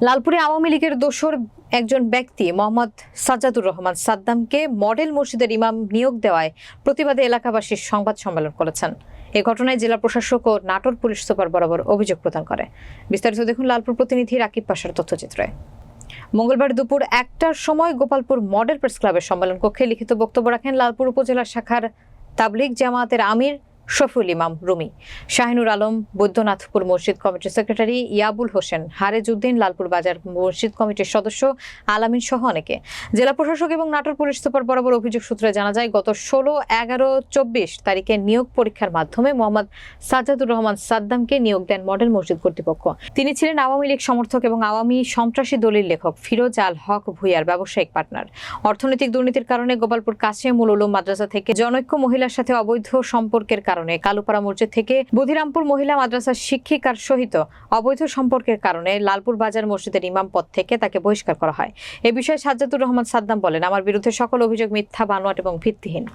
লালপুরে আওয়ামী লীগের দোসর একজন ব্যক্তি, মোহাম্মদ সাজ্জাদুর রহমান সাদ্দামকে মডেল মসজিদের ইমাম নিয়োগ দেওয়ায় প্রতিবাদে এলাকাবাসী সংবাদ সম্মেলন করেছেন। এ ঘটনায় জেলা প্রশাসক ও নাটোর পুলিশ সুপার বরাবর অভিযোগ প্রদান করে। বিস্তারিত দেখুন লালপুর প্রতিনিধি রাকিব পাশার তথ্যচিত্রে। মঙ্গলবার দুপুর একটার সময় গোপালপুর মডেল প্রেস ক্লাবের সম্মেলন কক্ষে লিখিত বক্তব্য রাখেন লালপুর উপজেলা শাখার তাবলিগ জামায়াতের আমির শফিউল ইমাম রুমি। শাহিনুর আলম, বৈদ্যনাথপুর মসজিদ কমিটির সেক্রেটারি ইয়াবুল হোসেন, হারেজউদ্দিন লালপুর বাজার মসজিদ কমিটির সদস্য আলামিন সহ অনেকে। জেলা প্রশাসক এবং নাটোর পুলিশ সুপার বরাবর অভিযোগ সূত্রে জানা যায়, গত ষোলো এগারো চব্বিশ তারিখে নিয়োগ পরীক্ষার মাধ্যমে মোহাম্মদ সাজ্জাদুর রহমান সাদ্দামকে নিয়োগ দেন মডেল মসজিদ কর্তৃপক্ষ। তিনি ছিলেন আওয়ামী লীগ সমর্থক এবং আওয়ামী সন্ত্রাসী দলিল লেখক ফিরোজ আল হক ভুইয়ার ব্যবসায়িক পার্টনার। অর্থনৈতিক দুর্নীতির কারণে গোপালপুর কাশিমুল উলুম মাদ্রাসা থেকে জনৈক্য মহিলার সাথে অবৈধ সম্পর্কের কারণে কালুপাড়া মসজিদ থেকে বুধিরামপুর মহিলা মাদ্রাসার শিক্ষিকার সহিত অবৈধ সম্পর্কের কারণে লালপুর বাজার মসজিদের ইমাম পদ থেকে তাকে বহিষ্কার করা হয়। এ বিষয়ে সাজ্জাদুর রহমান সাদ্দাম বলেন, আমার বিরুদ্ধে সকল অভিযোগ মিথ্যা, বানোয়াট এবং ভিত্তিহীন।